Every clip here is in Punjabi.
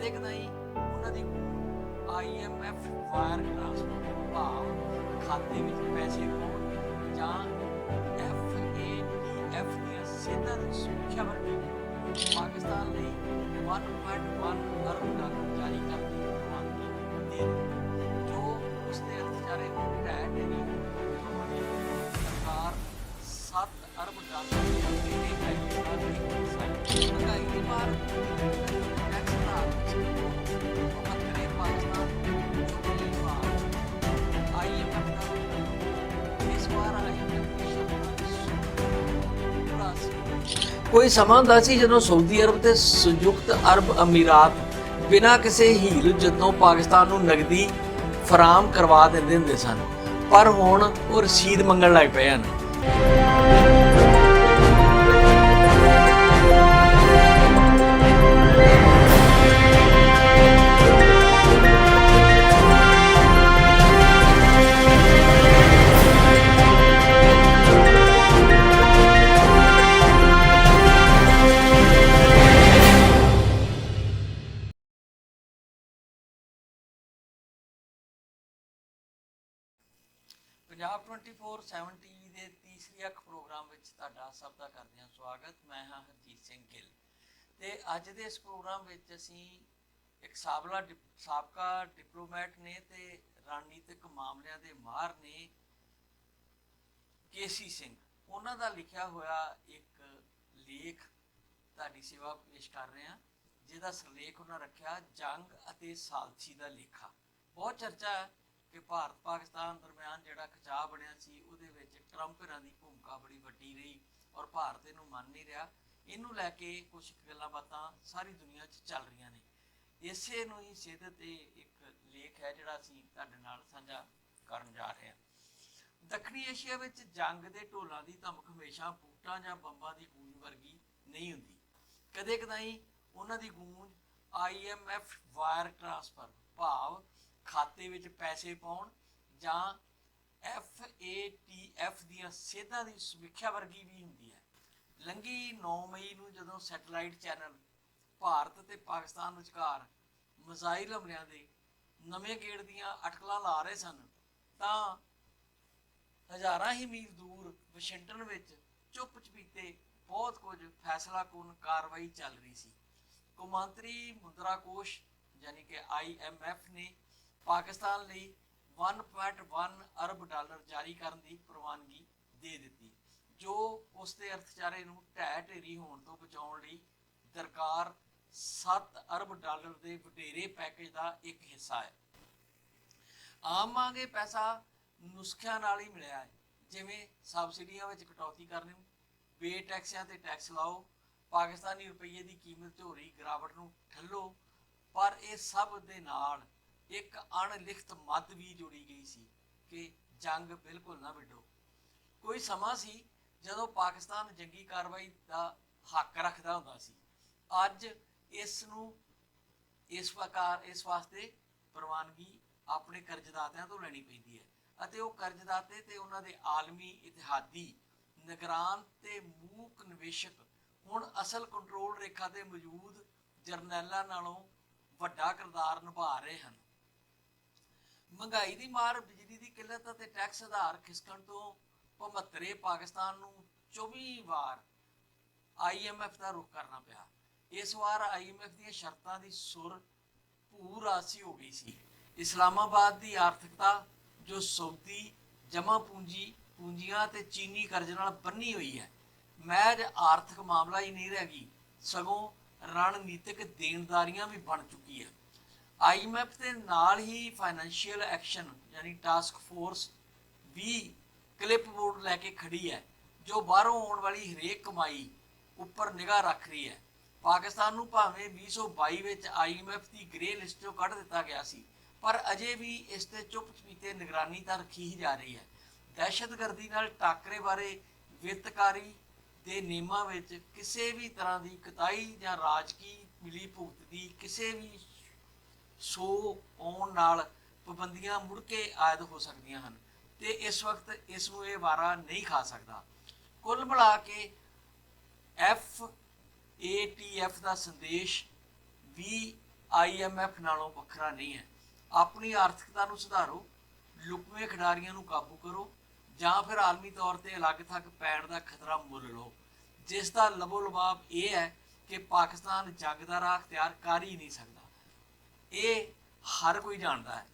ਕਦੇ ਕਦਾਈ ਉਹਨਾਂ ਦੀ ਆਈਐਮਐਫ ਵਾਇਰ ਟ੍ਰਾਂਸਫਰ ਭਾਵ ਖਾਤੇ ਵਿੱਚ ਪੈਸੇ ਪਾਉਣ ਜਾਂ ਐਫਏਟੀਐਫ ਦੀਆਂ ਸਿੱਧਾ ਦੀ ਸੁਰੱਖਿਆ ਵਰਗੀ ਪਾਕਿਸਤਾਨ ਲਈ 1.1 ਅਰਬ ਡਾਲਰ ਜਾਰੀ ਕਰਨ ਦੀ ਪ੍ਰਵਾਨਗੀ ਦੇ ਜੋ ਉਸ ਦੇ ਅਰਥਚਾਰੇ ਨੂੰ ਢਹਿ ਢੇਰੀ ਸਰਕਾਰ 7 ਅਰਬ ਡਾਲਰ ਦੇ ਪੈਕੇਜ ਦਾ ਇੱਕ ਮਹਿੰਗਾਈ ਦੀ ਮਾਰ ਕੋਈ ਸਮਾਂ ਹੁੰਦਾ ਸੀ ਜਦੋਂ ਸਾਊਦੀ ਅਰਬ ਤੇ ਸੰਯੁਕਤ ਅਰਬ ਅਮੀਰਾਤ ਬਿਨਾਂ ਕਿਸੇ ਹੀਲ ਜਦੋਂ ਪਾਕਿਸਤਾਨ ਨੂੰ ਨਗਦੀ ਫਰਾਮ ਕਰਵਾ ਦਿੰਦੇ ਹੁੰਦੇ ਸਨ, ਪਰ ਹੁਣ ਉਹ ਰਸੀਦ ਮੰਗਣ ਲੱਗ ਪਏ ਹਨ। ਪੰਜਾਬ 24 7 ਟੀਵੀ ਦੇ ਤੀਸਰੀ ਅੱਖ ਪ੍ਰੋਗਰਾਮ ਵਿੱਚ ਤੁਹਾਡਾ ਸਭ ਦਾ ਕਰਦੇ ਹਾਂ ਸਵਾਗਤ। ਮੈਂ ਹਾਂ ਹਰਜੀਤ ਸਿੰਘ ਗਿੱਲ। ਤੇ ਅੱਜ ਦੇ ਇਸ ਪ੍ਰੋਗਰਾਮ ਵਿੱਚ ਅਸੀਂ ਇੱਕ ਸਾਬਲਾ ਡਿਪ- ਸਾਬਕਾ ਡਿਪਲੋਮੈਟ ਨੇ ਤੇ ਰਣਨੀਤਿਕ ਮਾਮਲਿਆਂ ਦੇ ਮਾਹਰ ਨੇ ਕੇਸੀ ਸਿੰਘ। ਉਹਨਾਂ ਦਾ ਲਿਖਿਆ ਹੋਇਆ ਇੱਕ ਲੇਖ ਤੁਹਾਡੀ ਸੇਵਾ ਪੇਸ਼ ਕਰ ਰਹੇ ਹਾਂ, ਜਿਹਦਾ ਸਿਰਲੇਖ ਉਹਨਾਂ ਰੱਖਿਆ, ਜੰਗ ਅਤੇ ਸਾਲਸੀ ਦਾ ਲੇਖਾ। ਬਹੁਤ ਚਰਚਾ ਹੈ। ਕਿ ਭਾਰਤ ਪਾਕਿਸਤਾਨ ਦਰਮਿਆਨ ਜਿਹੜਾ ਖਿਚਾਅ ਬਣਿਆ ਸੀ, ਉਹਦੇ ਵਿੱਚ ਟਰੰਪ ਹਰਾਂ ਦੀ ਭੂਮਿਕਾ ਬੜੀ ਵੱਡੀ ਰਹੀ ਔਰ ਭਾਰਤ ਇਹਨੂੰ ਮੰਨ ਨਹੀਂ ਰਿਹਾ। ਇਹਨੂੰ ਲੈ ਕੇ ਕੁਝ ਗੱਲਾਂ ਬਾਤਾਂ ਸਾਰੀ ਦੁਨੀਆ 'ਚ ਚੱਲ ਰਹੀਆਂ ਨੇ। ਇਸੇ ਨੂੰ ਹੀ ਸਿੱਧ ਤੇ ਇੱਕ ਲੇਖ ਹੈ ਜਿਹੜਾ ਅਸੀਂ ਤੁਹਾਡੇ ਨਾਲ ਸਾਂਝਾ ਕਰਨ ਜਾ ਰਹੇ ਹਾਂ। ਦੱਖਣੀ ਏਸ਼ੀਆ ਵਿੱਚ ਜੰਗ ਦੇ ਢੋਲਾਂ ਦੀ ਧਮਕ ਹਮੇਸ਼ਾ ਬੂਟਾਂ ਜਾਂ ਬੰਬਾਂ ਦੀ ਗੂੰਜ ਵਰਗੀ ਨਹੀਂ ਹੁੰਦੀ। ਕਦੇ ਕਦਾਈ ਉਹਨਾਂ ਦੀ ਗੂੰਜ ਆਈਐਮਐਫ ਵਾਇਰ ਟ੍ਰਾਂਸਫਰ ਭਾਵ ਖਾਤੇ ਵਿੱਚ ਪੈਸੇ ਪਾਉਣ ਜਾਂ ਐਫ ਐਫਏਟੀਐਫ ਦੀਆਂ ਸੇਧਾਂ ਦੀ ਸਮੀਖਿਆ ਵਰਗੀ ਵੀ ਹੁੰਦੀ ਹੈ। ਲੰਗੀ 9 ਮਈ ਨੂੰ ਜਦੋਂ ਸੈਟਲਾਈਟ ਚੈਨਲ ਭਾਰਤ ਤੇ ਪਾਕਿਸਤਾਨ ਵਿਚਕਾਰ ਮਿਜ਼ਾਈਲ ਹਮਲਿਆਂ ਦੇ ਨਵੇਂ ਗੇੜ ਦੀਆਂ ਅਟਕਲਾਂ ਲਾ ਰਹੇ ਸਨ, ਤਾਂ ਹਜ਼ਾਰਾਂ ਹੀ ਮੀਲ ਦੂਰ ਵਾਸ਼ਿੰਗਟਨ ਵਿੱਚ ਚੁੱਪ ਚਪੀਤੇ ਬਹੁਤ ਕੁਝ ਫੈਸਲਾਕੁਨ ਕਾਰਵਾਈ ਚੱਲ ਰਹੀ ਸੀ। ਕੌਮਾਂਤਰੀ ਮੁਦਰਾ ਕੋਸ਼ ਯਾਨੀ ਕਿ ਆਈਐਮਐਫ ਨੇ ਪਾਕਿਸਤਾਨ ਲਈ 1.1 ਅਰਬ ਡਾਲਰ ਜਾਰੀ ਕਰਨ ਦੀ ਪ੍ਰਵਾਨਗੀ ਦੇ ਦਿੱਤੀ, ਜੋ ਉਸ ਦੇ ਅਰਥਚਾਰੇ ਨੂੰ ਢਹਿ ਢੇਰੀ ਹੋਣ ਤੋਂ ਬਚਾਉਣ ਲਈ ਦਰਕਾਰ 7 ਅਰਬ ਡਾਲਰ ਦੇ ਵਡੇਰੇ ਪੈਕੇਜ ਦਾ ਇੱਕ ਹਿੱਸਾ ਹੈ। ਆਮ ਮੰਗੇ ਪੈਸਾ ਨੁਸਖਿਆਂ ਨਾਲ ਹੀ ਮਿਲਿਆ ਹੈ, ਜਿਵੇਂ ਸਬਸਿਡੀਆਂ ਵਿੱਚ ਕਟੌਤੀ ਕਰਨੀ ਬੇ ਟੈਕਸਾਂ ਤੇ ਟੈਕਸ ਲਾਓ, ਪਾਕਿਸਤਾਨੀ ਰੁਪਈਏ ਦੀ ਕੀਮਤ 'ਚ ਹੋ ਰਹੀ ਗਿਰਾਵਟ ਨੂੰ ਠੱਲੋ, ਪਰ ਇਹ ਸਭ ਦੇ ਨਾਲ ਇੱਕ ਅਣਲਿਖਤ ਮੱਦ ਵੀ ਜੋੜੀ ਗਈ ਸੀ ਕਿ ਜੰਗ ਬਿਲਕੁਲ ਨਾ ਵਿੱਢੋ। ਕੋਈ ਸਮਾਂ ਸੀ ਜਦੋਂ ਪਾਕਿਸਤਾਨ ਜੰਗੀ ਕਾਰਵਾਈ ਦਾ ਹੱਕ ਰੱਖਦਾ ਹੁੰਦਾ ਸੀ। ਅੱਜ ਇਸ ਨੂੰ ਇਸ ਪ੍ਰਕਾਰ, ਇਸ ਵਾਸਤੇ ਪ੍ਰਵਾਨਗੀ ਆਪਣੇ ਕਰਜ਼ਦਾਤਿਆਂ ਤੋਂ ਲੈਣੀ ਪੈਂਦੀ ਹੈ ਅਤੇ ਉਹ ਕਰਜ਼ਦਾਤੇ ਤੇ ਉਹਨਾਂ ਦੇ ਆਲਮੀ ਇਤਿਹਾਦੀ ਨਿਗਰਾਨ ਤੇ ਮੂਕ ਨਿਵੇਸ਼ਕ, ਹੁਣ ਅਸਲ ਕੰਟਰੋਲ ਰੇਖਾ ਤੇ ਮੌਜੂਦ ਜਰਨੈਲਾਂ ਨਾਲੋਂ ਵੱਡਾ ਕਿਰਦਾਰ ਨਿਭਾ ਰਹੇ ਹਨ। ਮਹਿੰਗਾਈ ਦੀ ਮਾਰ, ਬਿਜਲੀ ਦੀ ਕਿੱਲਤ ਅਤੇ ਟੈਕਸ ਆਧਾਰ ਖਿਸਕਣ ਤੋਂ ਭਮੱਤਰੇ ਪਾਕਿਸਤਾਨ ਨੂੰ 24 ਵਾਰ ਆਈਐਮਐਫ ਦਾ ਰੁਖ ਕਰਨਾ ਪਿਆ। ਇਸ ਵਾਰ ਆਈਐਮਐਫ ਦੀਆਂ ਸ਼ਰਤਾਂ ਦੀ ਸੁਰ ਪੂਰਾਸੀ ਹੋ ਗਈ ਸੀ। ਇਸਲਾਮਾਬਾਦ ਦੀ ਆਰਥਿਕਤਾ, ਜੋ ਸੌਦੀ ਜਮਾ ਪੂੰਜੀ, ਪੂੰਜੀਆਂ ਤੇ ਚੀਨੀ ਕਰਜ਼ ਨਾਲ ਬੰਨੀ ਹੋਈ ਹੈ ਮਹਿਜ ਆਰਥਿਕ ਮਾਮਲਾ ਹੀ ਨਹੀਂ ਰਹਿ ਗਈ। ਸਗੋਂ ਰਣਨੀਤਿਕ ਦੇਣਦਾਰੀਆਂ ਵੀ ਬਣ ਚੁੱਕੀ ਹੈ। ਆਈਐਮਐਫ ਦੇ ਨਾਲ ਹੀ ਫਾਈਨੈਂਸ਼ੀਅਲ ਐਕਸ਼ਨ ਯਾਨੀ ਟਾਸਕ ਫੋਰਸ ਵੀ ਕਲਿੱਪ ਬੋਰਡ ਲੈ ਕੇ ਖੜੀ ਹੈ, ਜੋ ਬਾਹਰੋਂ ਆਉਣ ਵਾਲੀ ਹਰੇਕ ਕਮਾਈ ਉੱਪਰ ਨਿਗਾਹ ਰੱਖ ਰਹੀ ਹੈ। ਪਾਕਿਸਤਾਨ ਨੂੰ ਭਾਵੇਂ 2022 ਵਿੱਚ ਆਈਐਮਐਫ ਦੀ ਗ੍ਰੇ ਲਿਸਟ ਤੋਂ ਕੱਢ ਦਿੱਤਾ ਗਿਆ ਸੀ, ਪਰ ਅਜੇ ਵੀ ਇਸ ਤੇ ਚੁੱਪ ਚੁਪੀਤੇ ਨਿਗਰਾਨੀ ਤਾਂ ਰੱਖੀ ਹੀ ਜਾ ਰਹੀ ਹੈ। ਦਹਿਸ਼ਤਗਰਦੀ ਨਾਲ ਟਾਕਰੇ ਬਾਰੇ ਵਿੱਤਕਾਰੀ ਦੇ ਨਿਯਮਾਂ ਵਿੱਚ ਕਿਸੇ ਵੀ ਤਰ੍ਹਾਂ ਦੀ ਕਤਾਈ ਜਾਂ ਰਾਜਕੀ ਮਿਲੀ ਭੁਗਤ ਦੀ ਕਿਸੇ ਵੀ ਸੋ ਆਉਣ ਨਾਲ ਪਾਬੰਦੀਆਂ ਮੁੜ ਕੇ ਆਇਦ ਹੋ ਸਕਦੀਆਂ ਹਨ ਤੇ ਇਸ ਵਕਤ ਇਸ ਨੂੰ ਇਹ ਵਾਰਾ ਨਹੀਂ ਖਾ ਸਕਦਾ। ਕੁੱਲ ਮਿਲਾ ਕੇ ਐਫ ਏਟੀਐਫ ਦਾ ਸੰਦੇਸ਼ ਵੀ ਆਈਐਮਐਫ ਨਾਲੋਂ ਵੱਖਰਾ ਨਹੀਂ ਹੈ। ਆਪਣੀ ਆਰਥਿਕਤਾ ਨੂੰ ਸੁਧਾਰੋ, ਲੁਕਵੇਂ ਖਿਡਾਰੀਆਂ ਨੂੰ ਕਾਬੂ ਕਰੋ, ਜਾਂ ਫਿਰ ਆਲਮੀ ਤੌਰ ਤੇ ਅਲੱਗ ਥੱਕ ਪੈਣ ਦਾ ਖਤਰਾ ਮੁੱਲ ਲਓ। ਜਿਸ ਦਾ ਲਬੋ ਲਬਾਬ ਇਹ ਹੈ ਕਿ ਪਾਕਿਸਤਾਨ ਜੰਗ ਦਾ ਰਾਹ ਅਖਤਿਆਰ ਕਰ ਹੀ ਨਹੀਂ ਸਕਦਾ। ਇਹ ਹਰ ਕੋਈ ਜਾਣਦਾ ਹੈ।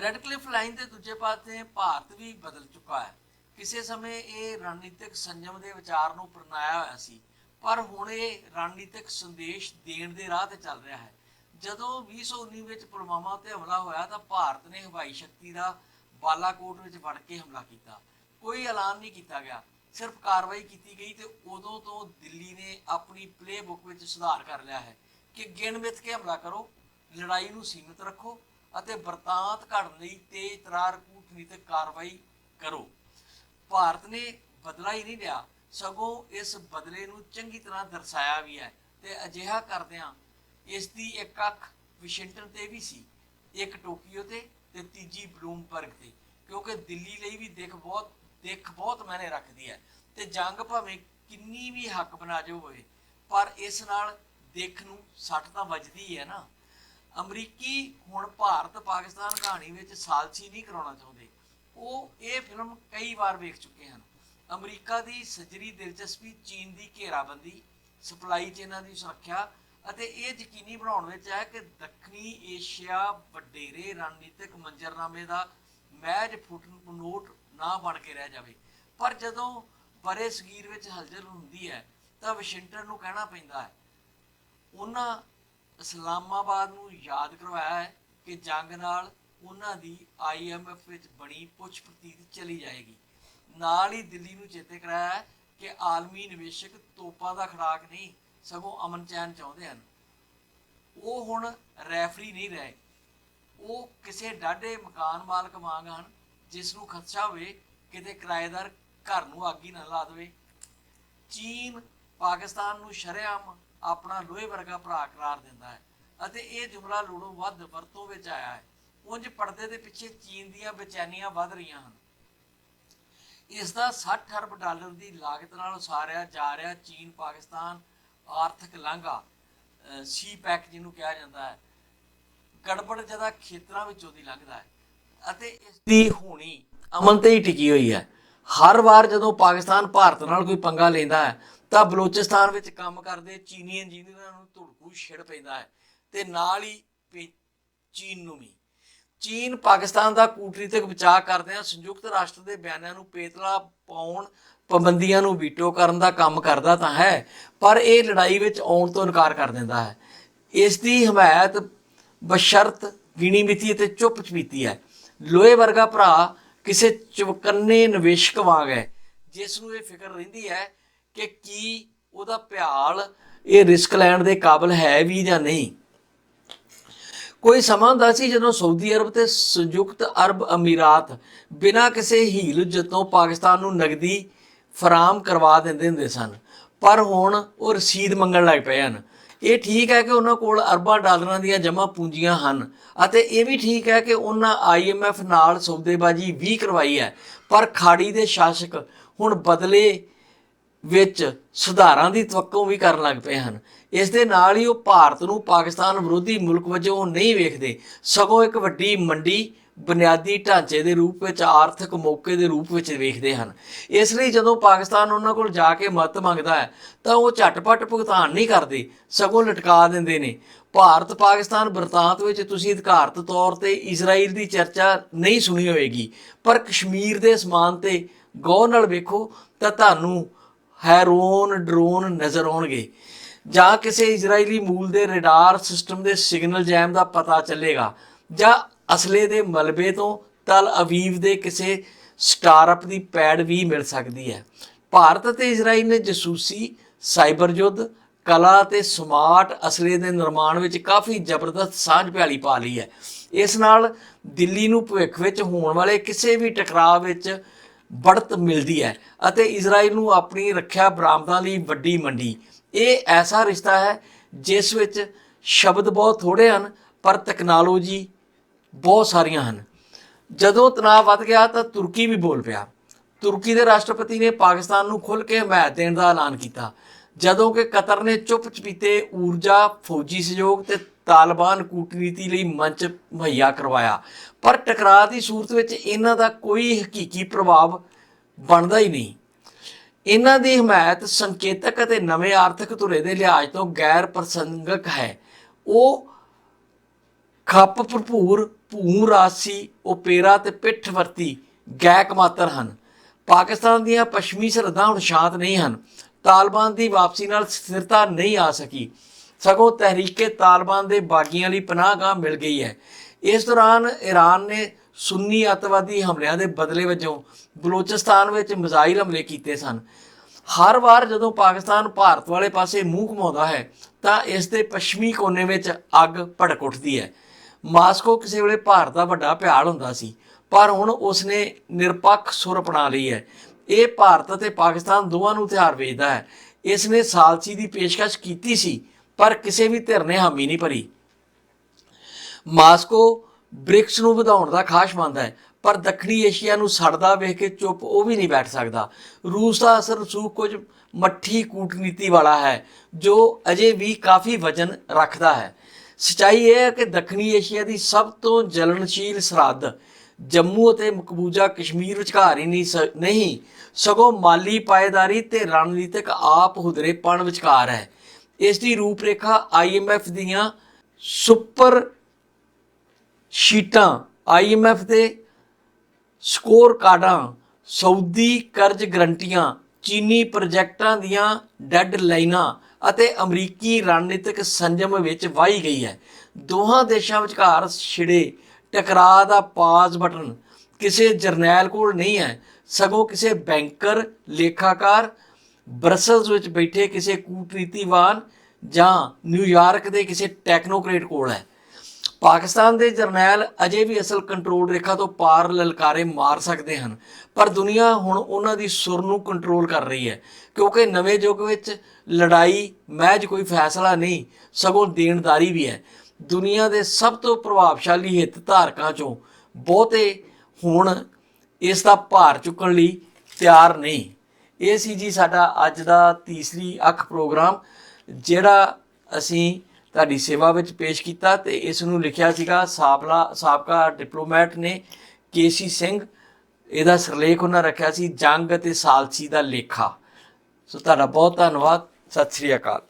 ਰੈੱਡ ਕਲਿਫ ਲਾਈਨ ਦੇ ਦੂਜੇ ਪਾਸੇ ਭਾਰਤ ਵੀ ਬਦਲ ਚੁੱਕਾ ਹੈ। ਕਿਸੇ ਸਮੇਂ ਇਹ ਰਣਨੀਤਿਕ ਸੰਜਮ ਦੇ ਵਿਚਾਰ ਨੂੰ ਪ੍ਰਣਾਇਆ ਹੋਇਆ ਸੀ, ਪਰ ਹੁਣ ਇਹ ਰਣਨੀਤਿਕ ਸੰਦੇਸ਼ ਦੇਣ ਦੇ ਰਾਹ ਤੇ ਚੱਲ ਰਿਹਾ ਹੈ। ਜਦੋਂ 2019 ਵਿੱਚ ਪੁਲਵਾਮਾ ਤੇ ਹਮਲਾ ਹੋਇਆ ਤਾਂ ਭਾਰਤ ਨੇ ਹਵਾਈ ਸ਼ਕਤੀ ਦਾ ਬਾਲਾਕੋਟ ਵਿੱਚ ਵੜ ਕੇ ਹਮਲਾ ਕੀਤਾ। ਕੋਈ ਐਲਾਨ ਨਹੀਂ ਕੀਤਾ ਗਿਆ। ਸਿਰਫ ਕਾਰਵਾਈ ਕੀਤੀ ਗਈ ਤੇ ਉਦੋਂ ਤੋਂ ਦਿੱਲੀ ਨੇ ਆਪਣੀ ਪਲੇਬੁੱਕ ਵਿੱਚ ਸੁਧਾਰ ਕਰ ਲਿਆ ਹੈ। ਕਿ ਗਿਣ ਮਿਥ ਕੇ ਹਮਲਾ ਕਰੋ, ਲੜਾਈ ਨੂੰ ਸੀਮਿਤ ਰੱਖੋ ਅਤੇ ਵਰਤਾਂਤ ਘੜਨ ਲਈ ਤੇਜ਼ ਤਰਾਰ ਕੂਟਨੀਤਿਕ ਕਾਰਵਾਈ ਕਰੋ। ਭਾਰਤ ਨੇ ਬਦਲਾ ਹੀ ਨਹੀਂ ਲਿਆ, ਸਗੋਂ ਇਸ ਬਦਲੇ ਨੂੰ ਚੰਗੀ ਤਰ੍ਹਾਂ ਦਰਸਾਇਆ ਵੀ ਹੈ ਤੇ ਅਜਿਹਾ ਕਰਦਿਆਂ ਇਸ ਦੀ ਇੱਕ ਅੱਖ ਵਾਸ਼ਿੰਗਟਨ ਤੇ ਵੀ ਸੀ, ਇੱਕ ਟੋਕੀਓ ਤੇ ਤੇ ਤੀਜੀ ਬਲੂਮਬਰਗ ਤੇ, ਕਿਉਂਕਿ ਦਿੱਲੀ ਲਈ ਵੀ ਦੇਖ ਬਹੁਤ ਦੇਖ ਬਹੁਤ ਮਾਇਨੇ ਰੱਖਦੀ ਹੈ ਤੇ ਜੰਗ ਭਾਵੇਂ ਕਿੰਨੀ ਵੀ ਹੱਕ ਬਣਾ ਜਾਵੇ ਪਰ ਇਸ ਨਾਲ ਦੇਖ ਨੂੰ ਸੱਟ ਤਾਂ ਵੱਜਦੀ ਹੈ ਨਾ। ਅਮਰੀਕੀ ਹੁਣ ਭਾਰਤ ਪਾਕਿਸਤਾਨ ਕਹਾਣੀ ਵਿੱਚ ਸਾਲਸੀ ਨਹੀਂ ਕਰਾਉਣਾ ਚਾਹੁੰਦੇ। ਉਹ ਇਹ ਫਿਲਮ ਕਈ ਵਾਰ ਵੇਖ ਚੁੱਕੇ ਹਨ। ਅਮਰੀਕਾ ਦੀ ਸੱਜਰੀ ਦਿਲਚਸਪੀ, ਚੀਨ ਦੀ ਘੇਰਾਬੰਦੀ, ਸਪਲਾਈ ਚੇਨਾਂ ਦੀ ਸੁਰੱਖਿਆ ਅਤੇ ਇਹ ਯਕੀਨੀ ਬਣਾਉਣ ਵਿੱਚ ਹੈ ਕਿ ਦੱਖਣੀ ਏਸ਼ੀਆ ਵੱਡੇਰੇ ਰਣਨੀਤਿਕ ਮੰਜ਼ਰਨਾਮੇ ਦਾ ਮਹਿਜ ਫੁੱਟਨੋਟ ਨਾ ਬਣ ਕੇ ਰਹਿ ਜਾਵੇ। ਪਰ ਜਦੋਂ ਬਰੇ ਸਗੀਰ ਵਿੱਚ ਹਲਚਲ ਹੁੰਦੀ ਹੈ ਤਾਂ ਵਾਸ਼ਿੰਗਟਨ ਨੂੰ ਕਹਿਣਾ ਪੈਂਦਾ ਹੈ ਉਹਨਾਂ ਇਸਲਾਮਾਬਾਦ ਨੂੰ ਯਾਦ ਕਰਵਾਇਆ ਹੈ ਕਿ ਜੰਗ ਨਾਲ ਉਹਨਾਂ ਦੀ ਆਈਐਮਐਫ ਵਿੱਚ ਬਣੀ ਪੁੱਛ ਪ੍ਰਤੀਤ ਚਲੀ ਜਾਏਗੀ। ਨਾਲ ਹੀ ਦਿੱਲੀ ਨੂੰ ਚੇਤੇ ਕਰਾਇਆ ਕਿ ਆਲਮੀ ਨਿਵੇਸ਼ਕ ਤੋਪਾਂ ਦਾ ਖੜਾਕ ਨਹੀਂ, ਸਗੋਂ ਅਮਨ ਚੈਨ ਚਾਹੁੰਦੇ ਹਨ। ਉਹ ਹੁਣ ਰੈਫਰੀ ਨਹੀਂ ਰਹੇ। ਉਹ ਕਿਸੇ ਡਾਢੇ ਮਕਾਨ ਮਾਲਕ ਵਾਂਗ ਹਨ, ਜਿਸ ਨੂੰ ਖਦਸ਼ਾ ਹੋਵੇ, ਕਿਤੇ ਕਿਰਾਏਦਾਰ ਘਰ ਨੂੰ ਅੱਗ ਨਾ ਲਾ ਦੇਵੇ। ਚੀਨ, ਪਾਕਿਸਤਾਨ ਨੂੰ ਸ਼ਰੇਆਮ ਆਪਣਾ ਲੋਹੇ ਵਰਗਾ ਭਰਾ ਕਰਾਰ ਦਿੰਦਾ ਹੈ ਅਤੇ ਇਹ ਜੁਮਲਾ ਲੋੜੋਂ ਵੱਧ ਵਰਤੋਂ ਵਿੱਚ ਆਇਆ ਹੈ। ਉਂਝ ਪਰਦੇ ਦੇ ਪਿੱਛੇ ਚੀਨ ਦੀਆਂ ਬੇਚੈਨੀਆਂ ਵੱਧ ਰਹੀਆਂ ਹਨ। ਇਸ ਦਾ 60 ਅਰਬ ਡਾਲਰ ਦੀ ਲਾਗਤ ਨਾਲ ਉਸਾਰਿਆ ਜਾ ਰਿਹਾ ਚੀਨ, ਪਾਕਿਸਤਾਨ, ਆਰਥਿਕ ਲਾਂਘਾ ਸੀ ਪੈਕ ਜਿਹਨੂੰ ਕਿਹਾ ਜਾਂਦਾ ਹੈ, ਗੜਬੜ ਜਦਾ ਖੇਤਰਾਂ ਵਿੱਚੋਂ ਦੀ ਲੰਘਦਾ ਹੈ ਅਤੇ ਇਸ ਦੀ ਹੋਣੀ ਅਮਨ ਤੇ ਹੀ ਟਿਕੀ ਹੋਈ ਹੈ। ਹਰ ਵਾਰ ਜਦੋਂ ਪਾਕਿਸਤਾਨ ਭਾਰਤ ਨਾਲ ਕੋਈ ਪੰਗਾ ਲੈਂਦਾ ਹੈ ਤਾਂ ਬਲੋਚਿਸਤਾਨ ਵਿੱਚ ਕੰਮ ਕਰਦੇ ਚੀਨੀ ਇੰਜੀਨੀਅਰਾਂ ਨੂੰ ਧੁੜਕੂ ਛਿੜ ਪੈਂਦਾ ਹੈ ਤੇ ਨਾਲ ਹੀ ਚੀਨ ਨੂੰ ਵੀ। ਚੀਨ ਪਾਕਿਸਤਾਨ ਦਾ ਕੂਟਨੀਤਿਕ ਬਚਾਅ ਕਰਦਿਆਂ ਸੰਯੁਕਤ ਰਾਸ਼ਟਰ ਦੇ ਬਿਆਨਾਂ ਨੂੰ ਪੇਤਲਾ ਪਾਉਣ, ਪਾਬੰਦੀਆਂ ਨੂੰ ਵੀਟੋ ਕਰਨ ਦਾ ਕੰਮ ਕਰਦਾ ਤਾਂ ਹੈ, ਪਰ ਇਹ ਲੜਾਈ ਵਿੱਚ ਆਉਣ ਤੋਂ ਇਨਕਾਰ ਕਰ ਦਿੰਦਾ ਹੈ। ਇਸ ਦੀ ਹਮਾਇਤ ਬਸ਼ਰਤ ਗਿਣੀ ਮਿਤੀ ਅਤੇ ਚੁੱਪ ਚਪੀਤੀ ਹੈ। ਲੋਹੇ ਵਰਗਾ ਭਰਾ ਕਿਸੇ ਚਵਕੰਨੇ ਨਿਵੇਸ਼ਕ ਵਾਂਗ ਹੈ, ਜਿਸ ਨੂੰ ਇਹ ਫਿਕਰ ਰਹਿੰਦੀ ਹੈ ਕਿ ਕੀ ਉਹਦਾ ਭਿਆਲ ਇਹ ਰਿਸਕ ਲੈਣ ਦੇ ਕਾਬਿਲ ਹੈ ਵੀ ਜਾਂ ਨਹੀਂ। ਕੋਈ ਸਮਾਂ ਹੁੰਦਾ ਸੀ ਜਦੋਂ ਸਾਊਦੀ ਅਰਬ ਤੇ ਸੰਯੁਕਤ ਅਰਬ ਅਮੀਰਾਤ ਬਿਨਾਂ ਕਿਸੇ ਹੀਲ ਜਤੋਂ ਪਾਕਿਸਤਾਨ ਨੂੰ ਨਗਦੀ ਫਰਾਮ ਕਰਵਾ ਦਿੰਦੇ ਹੁੰਦੇ ਸਨ। ਪਰ ਹੁਣ ਉਹ ਰਸੀਦ ਮੰਗਣ ਲੱਗ ਪਏ ਹਨ। ਇਹ ਠੀਕ ਹੈ ਕਿ ਉਹਨਾਂ ਕੋਲ ਅਰਬਾਂ ਡਾਲਰਾਂ ਦੀਆਂ ਜਮ੍ਹਾਂ ਪੂੰਜੀਆਂ ਹਨ ਅਤੇ ਇਹ ਵੀ ਠੀਕ ਹੈ ਕਿ ਉਹਨਾਂ ਆਈਐਮਐਫ ਨਾਲ ਸੌਦੇਬਾਜ਼ੀ ਵੀ ਕਰਵਾਈ ਹੈ। ਪਰ ਖਾੜੀ ਦੇ ਸ਼ਾਸਕ ਹੁਣ ਬਦਲੇ ਵਿੱਚ ਸੁਧਾਰਾਂ ਦੀ ਤਵੱਕੋਂ ਵੀ ਕਰਨ ਲੱਗ ਪਏ ਹਨ। ਇਸ ਦੇ ਨਾਲ ਹੀ ਉਹ ਭਾਰਤ ਨੂੰ ਪਾਕਿਸਤਾਨ ਵਿਰੋਧੀ ਮੁਲਕ ਵਜੋਂ ਨਹੀਂ ਵੇਖਦੇ। ਸਗੋਂ ਇੱਕ ਵੱਡੀ ਮੰਡੀ ਬੁਨਿਆਦੀ ਢਾਂਚੇ ਦੇ ਰੂਪ ਵਿੱਚ, ਆਰਥਿਕ ਮੌਕੇ ਦੇ ਰੂਪ ਵਿੱਚ ਵੇਖਦੇ ਹਨ। ਇਸ ਲਈ ਜਦੋਂ ਪਾਕਿਸਤਾਨ ਉਹਨਾਂ ਕੋਲ ਜਾ ਕੇ ਮਦਦ ਮੰਗਦਾ ਹੈ, ਤਾਂ ਉਹ ਝਟਪਟ ਭੁਗਤਾਨ ਨਹੀਂ ਕਰਦੇ, ਸਗੋਂ ਲਟਕਾ ਦਿੰਦੇ ਨੇ। ਭਾਰਤ ਪਾਕਿਸਤਾਨ ਬਰਤਾਂਤ ਵਿੱਚ ਤੁਸੀਂ ਅਧਿਕਾਰਤ ਤੌਰ ਤੇ ਇਜ਼ਰਾਈਲ ਦੀ ਚਰਚਾ ਨਹੀਂ ਸੁਣੀ ਹੋਵੇਗੀ, ਪਰ ਕਸ਼ਮੀਰ ਦੇ ਸਮਾਨ ਤੇ ਗੌਰ ਨਾਲ ਵੇਖੋ ਤਾਂ ਤੁਹਾਨੂੰ ਹੈਰੋਨ ਡਰੋਨ ਨਜ਼ਰ ਆਉਣਗੇ। ਜਾਂ ਕਿਸੇ ਇਜ਼ਰਾਈਲੀ ਮੂਲ ਦੇ ਰਡਾਰ ਸਿਸਟਮ ਦੇ ਸਿਗਨਲ ਜੈਮ ਦਾ ਪਤਾ ਚੱਲੇਗਾ। ਜਾਂ ਅਸਲੇ ਦੇ ਮਲਬੇ ਤੋਂ ਤਲ ਅਵੀਵ ਦੇ ਕਿਸੇ ਸਟਾਰਅਪ ਦੀ ਪੈੜ ਵੀ ਮਿਲ ਸਕਦੀ ਹੈ। ਭਾਰਤ ਅਤੇ ਇਜ਼ਰਾਈਲ ਨੇ ਜਸੂਸੀ ਸਾਈਬਰ ਯੁੱਧ ਕਲਾ ਤੇ ਸਮਾਰਟ ਅਸਲੇ ਦੇ ਨਿਰਮਾਣ ਵਿੱਚ ਕਾਫੀ ਜ਼ਬਰਦਸਤ ਸਾਂਝ ਭਿਆਲੀ ਪਾ ਲਈ ਹੈ। ਇਸ ਨਾਲ ਦਿੱਲੀ ਨੂੰ ਭਵਿੱਖ ਵਿੱਚ ਹੋਣ ਵਾਲੇ ਕਿਸੇ ਵੀ ਟਕਰਾਅ ਵਿੱਚ ਬੜਤ ਮਿਲਦੀ ਹੈ ਅਤੇ ਇਜ਼ਰਾਈਲ ਨੂੰ ਆਪਣੀ ਰੱਖਿਆ ਬਰਾਮਦਾਂ ਲਈ ਵੱਡੀ ਮੰਡੀ। ਇਹ ਐਸਾ ਰਿਸ਼ਤਾ ਹੈ ਜਿਸ ਵਿੱਚ ਸ਼ਬਦ ਬਹੁਤ ਥੋੜੇ ਹਨ, ਪਰ ਟੈਕਨੋਲੋਜੀ ਬਹੁਤ ਸਾਰੀਆਂ ਹਨ। ਜਦੋਂ ਤਣਾਅ ਵੱਧ ਗਿਆ ਤਾਂ ਤੁਰਕੀ ਵੀ ਬੋਲ ਪਿਆ। ਤੁਰਕੀ ਦੇ ਰਾਸ਼ਟਰਪਤੀ ਨੇ ਪਾਕਿਸਤਾਨ ਨੂੰ ਖੁੱਲ੍ਹ ਕੇ ਹਮਾਇਤ ਦੇਣ ਦਾ ਐਲਾਨ ਕੀਤਾ, ਜਦੋਂ ਕਿ ਕਤਰ ਨੇ ਚੁੱਪ ਚਪੀਤੇ ਊਰਜਾ, ਫੌਜੀ ਸਹਿਯੋਗ ਤੇ ਤਾਲਿਬਾਨ ਕੂਟਨੀਤੀ ਲਈ ਮੰਚ ਮੁਹੱਈਆ ਕਰਵਾਇਆ। ਪਰ ਟਕਰਾਅ ਦੀ ਸੂਰਤ ਵਿੱਚ ਇਹਨਾਂ ਦਾ ਕੋਈ ਹਕੀਕੀ ਪ੍ਰਭਾਵ ਬਣਦਾ ਹੀ ਨਹੀਂ। ਇਹਨਾਂ ਦੀ ਹਮਾਇਤ ਸੰਕੇਤਕ ਅਤੇ ਨਵੇਂ ਆਰਥਿਕ ਧੁਰੇ ਦੇ ਲਿਹਾਜ਼ ਤੋਂ ਗੈਰ ਪ੍ਰਸੰਗਕ ਹੈ। ਉਹ ਖੱਪ ਭਰਪੂਰ ਭੂ ਰਾਸੀ, ਓਪੇਰਾ ਤੇ ਪਿੱਠ ਵਰਤੀ ਗੈਕ ਮਾਤਰ ਹਨ। ਪਾਕਿਸਤਾਨ ਦੀਆਂ ਪੱਛਮੀ ਸਰਹੱਦਾਂ ਹੁਣ ਸ਼ਾਂਤ ਨਹੀਂ ਹਨ। ਤਾਲਿਬਾਨ ਦੀ ਵਾਪਸੀ ਨਾਲ ਸਥਿਰਤਾ ਨਹੀਂ ਆ ਸਕੀ। ਸਗੋਂ ਤਹਿਰੀਕੇ ਤਾਲਿਬਾਨ ਦੇ ਬਾਗੀਆਂ ਲਈ ਪਨਾਹਗਾਹ ਮਿਲ ਗਈ ਹੈ। ਇਸ ਦੌਰਾਨ ਈਰਾਨ ਨੇ ਸੁੰਨੀ ਅੱਤਵਾਦੀ ਹਮਲਿਆਂ ਦੇ ਬਦਲੇ ਵਜੋਂ ਬਲੋਚਿਸਤਾਨ ਵਿੱਚ ਮਿਜ਼ਾਈਲ ਹਮਲੇ ਕੀਤੇ ਸਨ। ਹਰ ਵਾਰ ਜਦੋਂ ਪਾਕਿਸਤਾਨ ਭਾਰਤ ਵਾਲੇ ਪਾਸੇ ਮੂੰਹ ਘੁਮਾਉਂਦਾ ਹੈ, ਤਾਂ ਇਸ ਦੇ ਪੱਛਮੀ ਕੋਨੇ ਵਿੱਚ ਅੱਗ ਭੜਕ ਉੱਠਦੀ ਹੈ। ਮਾਸਕੋ ਕਿਸੇ ਵੇਲੇ ਭਾਰਤ ਦਾ ਵੱਡਾ ਭਿਆਲ ਹੁੰਦਾ ਸੀ, ਪਰ ਹੁਣ ਉਸਨੇ ਨਿਰਪੱਖ ਸੁਰ ਅਪਣਾ ਲਈ ਹੈ। ਇਹ ਭਾਰਤ ਅਤੇ ਪਾਕਿਸਤਾਨ ਦੋਵਾਂ ਨੂੰ ਹਥਿਆਰ ਵੇਚਦਾ ਹੈ। ਇਸ ਨੇ ਸਾਲਸੀ ਦੀ ਪੇਸ਼ਕਸ਼ ਕੀਤੀ ਸੀ। ਪਰ ਕਿਸੇ ਵੀ ਧਿਰ ਨੇ ਹਾਮੀ ਨਹੀਂ ਭਰੀ। ਮਾਸਕੋ ਬ੍ਰਿਕਸ ਨੂੰ ਵਧਾਉਣ ਦਾ ਖਾਸ ਮੰਨਦਾ ਹੈ, ਪਰ ਦੱਖਣੀ ਏਸ਼ੀਆ ਨੂੰ ਸੜਦਾ ਵੇਖ ਕੇ ਚੁੱਪ ਉਹ ਵੀ ਨਹੀਂ ਬੈਠ ਸਕਦਾ। ਰੂਸ ਦਾ ਅਸਰ ਰਸੂਖ ਕੁਝ ਮੱਠੀ ਕੂਟਨੀਤੀ ਵਾਲਾ ਹੈ, ਜੋ ਅਜੇ ਵੀ ਕਾਫੀ ਵਜਨ ਰੱਖਦਾ ਹੈ। ਸਚਾਈ ਇਹ ਹੈ ਕਿ ਦੱਖਣੀ ਏਸ਼ੀਆ ਦੀ ਸਭ ਤੋਂ ਜਲਨਸ਼ੀਲ ਸਰਹੱਦ ਜੰਮੂ ਅਤੇ ਮਕਬੂਜ਼ਾ ਕਸ਼ਮੀਰ ਵਿਚਕਾਰ ਹੀ ਨਹੀਂ ਸ- ਨਹੀਂ, ਸਗੋਂ ਮਾਲੀ ਪਾਏਦਾਰੀ ਤੇ ਰਣਨੀਤਿਕ ਆਪ ਹੁਦਰੇਪਣ ਵਿਚਕਾਰ ਹੈ। ਇਸ ਦੀ ਰੂਪਰੇਖਾ ਆਈਐਮਐਫ ਦੀਆਂ ਸੁਪਰ ਸ਼ੀਟਾਂ ਆਈਐਮਐਫ ਦੇ ਸਕੋਰ ਕਾਰਡਾਂ ਸਾਊਦੀ ਕਰਜ਼ ਗਰੰਟੀਆਂ, ਚੀਨੀ ਪ੍ਰੋਜੈਕਟਾਂ ਦੀਆਂ ਡੈੱਡ ਲਾਈਨਾਂ ਅਤੇ ਅਮਰੀਕੀ ਰਣਨੀਤਿਕ ਸੰਜਮ ਵਿੱਚ ਵਾਹੀ ਗਈ ਹੈ। ਦੋਹਾਂ ਦੇਸ਼ਾਂ ਵਿਚਕਾਰ ਛਿੜੇ ਟਕਰਾਅ ਦਾ ਪਾਜ਼ ਬਟਨ ਕਿਸੇ ਜਰਨੈਲ ਕੋਲ ਨਹੀਂ ਹੈ, ਸਗੋਂ ਕਿਸੇ ਬੈਂਕਰ, ਲੇਖਾਕਾਰ ਬਰਸਲਸ ਵਿੱਚ ਬੈਠੇ ਕਿਸੇ ਕੂਟਨੀਤੀਵਾਨ ਜਾਂ ਨਿਊਯਾਰਕ ਦੇ ਕਿਸੇ ਟੈਕਨੋਕ੍ਰੇਟ ਕੋਲ ਹੈ। ਪਾਕਿਸਤਾਨ ਦੇ ਜਰਨੈਲ ਅਜੇ ਵੀ ਅਸਲ ਕੰਟਰੋਲ ਰੇਖਾ ਤੋਂ ਪਾਰ ਲਲਕਾਰੇ ਮਾਰ ਸਕਦੇ ਹਨ, ਪਰ ਦੁਨੀਆ ਹੁਣ ਉਹਨਾਂ ਦੀ ਸੁਰ ਨੂੰ ਕੰਟਰੋਲ ਕਰ ਰਹੀ ਹੈ, ਕਿਉਂਕਿ ਨਵੇਂ ਯੁੱਗ ਵਿੱਚ ਲੜਾਈ, ਮਹਿਜ ਕੋਈ ਫੈਸਲਾ ਨਹੀਂ, ਸਗੋਂ ਦੇਣਦਾਰੀ ਵੀ ਹੈ। ਦੁਨੀਆ ਦੇ ਸਭ ਤੋਂ ਪ੍ਰਭਾਵਸ਼ਾਲੀ ਹਿੱਤ ਧਾਰਕਾਂ ਚੋਂ ਬਹੁਤੇ ਹੁਣ ਇਸ ਦਾ ਭਾਰ ਚੁੱਕਣ ਲਈ ਤਿਆਰ ਨਹੀਂ। ਇਹ ਸੀ ਜੀ ਸਾਡਾ ਅੱਜ ਦਾ ਤੀਸਰੀ ਅੱਖ ਪ੍ਰੋਗਰਾਮ, ਜਿਹੜਾ ਅਸੀਂ ਤੁਹਾਡੀ ਸੇਵਾ ਵਿੱਚ ਪੇਸ਼ ਕੀਤਾ ਤੇ ਇਸ ਨੂੰ ਲਿਖਿਆ ਸੀਗਾ ਸਾਬਲਾ, ਸਾਬਕਾ ਡਿਪਲੋਮੈਟ ਨੇ ਕੇਸੀ ਸਿੰਘ। ਇਹਦਾ ਸਿਰਲੇਖ ਉਹਨਾਂ ਰੱਖਿਆ ਸੀ, ਜੰਗ ਅਤੇ ਸਾਲਸੀ ਦਾ ਲੇਖਾ। ਸੋ ਤੁਹਾਡਾ ਬਹੁਤ ਧੰਨਵਾਦ, ਸਤਿ ਸ੍ਰੀ ਅਕਾਲ।